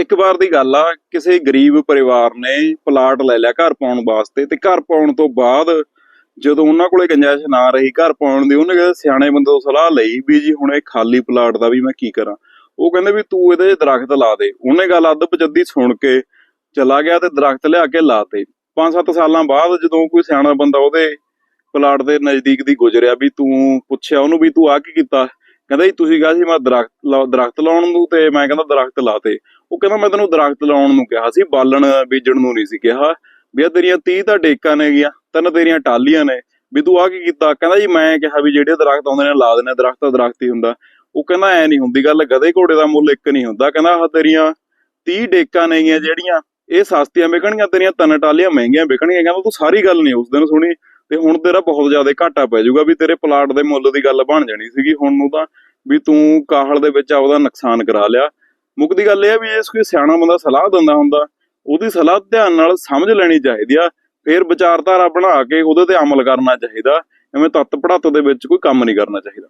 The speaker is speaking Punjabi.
ਇੱਕ ਵਾਰ ਦੀ ਗੱਲ ਆ, ਕਿਸੇ ਗਰੀਬ ਪਰਿਵਾਰ ਨੇ ਪਲਾਟ ਲੈ ਲਿਆ ਘਰ ਪਾਉਣ ਵਾਸਤੇ ਤੇ ਘਰ ਪਾਉਣ ਤੋਂ ਬਾਅਦ ਜਦੋਂ ਉਹਨਾਂ ਕੋਲੇ ਗੁੰਜਾਇਸ਼ ਨਾ ਰਹੀ ਘਰ ਪਾਉਣ ਦੀ, ਉਹਨੇ ਕਿਸੇ ਸਿਆਣੇ ਬੰਦੇ ਤੋਂ ਸਲਾਹ ਲਈ ਵੀ ਜੀ ਹੁਣ ਇਹ ਖਾਲੀ ਪਲਾਟ ਦਾ ਵੀ ਮੈਂ ਕੀ ਕਰਾਂ। ਉਹ ਕਹਿੰਦੇ ਵੀ ਤੂੰ ਇਹਦੇ 'ਚ ਦਰਖਤ ਲਾ ਦੇ। ਉਹਨੇ ਗੱਲ ਅੱਧ ਪਜੱਦੀ ਸੁਣ ਕੇ ਚਲਾ ਗਿਆ ਤੇ ਦਰਖਤ ਲਿਆ ਕੇ ਲਾਤੇ 5-7 ਸਾਲਾਂ ਬਾਅਦ ਜਦੋਂ ਕੋਈ ਸਿਆਣਾ ਬੰਦਾ ਉਹਦੇ ਪਲਾਟ ਦੇ ਨਜ਼ਦੀਕ ਦੀ ਗੁਜ਼ਰਿਆ ਵੀ ਤੂੰ ਪੁੱਛਿਆ ਉਹਨੂੰ ਵੀ ਤੂੰ ਆ ਕੀ ਕੀਤਾ? ਕਹਿੰਦਾ ਜੀ, ਤੁਸੀਂ ਕਿਹਾ ਸੀ ਮੈਂ ਦਰਖਤ ਲਾ- ਦਰਖਤ ਲਾਉਣ ਨੂੰ ਤੇ ਮੈਂ ਕਹਿੰਦਾ ਦਰਖਤ ਲਾਤੇ। ਉਹ ਕਹਿੰਦਾ, ਮੈਂ ਤੈਨੂੰ ਦਰਖਤ ਲਾਉਣ ਨੂੰ ਕਿਹਾ ਸੀ, ਬਾਲਣ ਬੀਜਣ ਨੂੰ ਨਹੀਂ ਸੀ ਕਿਹਾ। ਵੀ ਆ ਤੇਰੀਆਂ 30 ਤਾਂ ਡੇਕਾਂ ਨੇ ਨੇਗੀਆਂ ਤਿੰਨ ਤੇਰੀਆਂ ਟਾਲੀਆਂ ਨੇ। ਵੀ ਤੂੰ ਆ ਕੀ ਕੀਤਾ? ਕਹਿੰਦਾ ਜੀ, ਮੈਂ ਕਿਹਾ ਵੀ ਜਿਹੜੇ ਦਰਖਤ ਆਉਂਦੇ ਨੇ, ਲਾ ਦੇਣੇ ਦਰਖਤ ਤਾਂ ਦਰਖਤ ਹੀ ਹੁੰਦਾ। ਉਹ ਕਹਿੰਦਾ, ਐ ਨਹੀਂ ਹੁੰਦੀ ਗੱਲ, ਗਧੇ ਘੋੜੇ ਦਾ ਮੁੱਲ ਇੱਕ ਨਹੀਂ ਹੁੰਦਾ। ਕਹਿੰਦਾ, ਆਹ ਤੇਰੀਆਂ 30 ਡੇਕਾਂ ਨੇਗੀਆਂ ਜਿਹੜੀਆਂ ਇਹ ਸਸਤੀਆਂ ਵਿਕਣਗੀਆਂ, ਤੇਰੀਆਂ ਤਿੰਨ ਟਾਲੀਆਂ ਮਹਿੰਗੀਆਂ ਵਿਕਣਗੀਆਂ, ਕਹਿੰਦਾ ਤੂੰ ਸਾਰੀ ਗੱਲ ਨਹੀਂ ਉਸ ਦਿਨ ਸੁਣੀ। ਤੇ ਹੁਣ ਤੇਰਾ ਬਹੁਤ ਜ਼ਿਆਦਾ ਘਾਟਾ ਪੈ ਜਾਊਗਾ ਵੀ ਤੇਰੇ ਪਲਾਟ ਦੇ ਮੁੱਲ ਦੀ ਗੱਲ ਬਣ ਜਾਣੀ ਸੀਗੀ। ਹੁਣ ਨੂੰ ਤਾਂ ਵੀ ਤੂੰ ਕਾਹਲ ਦੇ ਵਿੱਚ ਆਪਦਾ ਨੁਕਸਾਨ ਕਰਾ ਲਿਆ। ਮੁੱਕਦੀ ਗੱਲ ਇਹ ਆ ਵੀ ਜੇ ਕੋਈ ਸਿਆਣਾ ਬੰਦਾ ਸਲਾਹ ਦਿੰਦਾ ਹੁੰਦਾ, ਉਹਦੀ ਸਲਾਹ ਧਿਆਨ ਨਾਲ ਸਮਝ ਲੈਣੀ ਚਾਹੀਦੀ ਆ। ਫਿਰ ਵਿਚਾਰਧਾਰਾ ਬਣਾ ਕੇ ਉਹਦੇ ਤੇ ਅਮਲ ਕਰਨਾ ਚਾਹੀਦਾ। ਐਵੇਂ ਤੱਤ ਪੜਾਤ ਦੇ ਵਿੱਚ ਕੋਈ ਕੰਮ ਨਹੀਂ ਕਰਨਾ ਚਾਹੀਦਾ।